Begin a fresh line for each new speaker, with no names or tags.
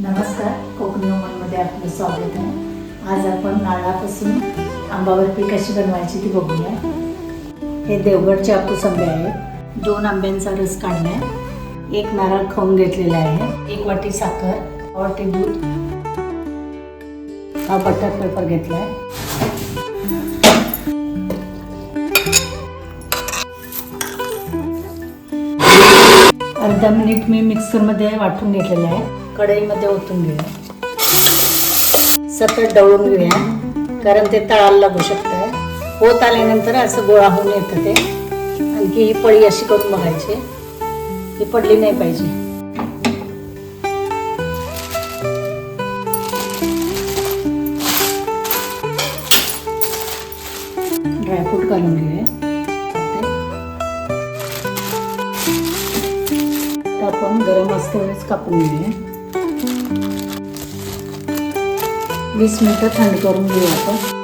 नमस्कार कोकणी उमनमध्ये आपलं स्वागत आहे. आज आपण नारळापासून आंबा कशी बनवायची ती बघूया. हे देवगडचे आपूस आंबे आहेत. दोन आंब्यांचा रस काढलाय. एक नारळ खाऊन घेतलेला आहे. एक वाटी साखर वाटी दूध हा बटर पेपर आहे अर्धा मिनिट मी मिक्सरमध्ये वाटून घेतलेलं आहे. कढईमध्ये ओतून घेऊया. सतत डवळून घेऊया कारण ते तळाला लागू शकतं होत आल्यानंतर असं गोळा होऊन येतं ते. आणखी ही पळी अशी करून बघायची. ही पडली नाही पाहिजे. ड्रायफ्रूट घालून घेऊया. आपण गरम असते वेळेस कापून घेऊया. वीस मिनटं थंड करून घेऊया आपण.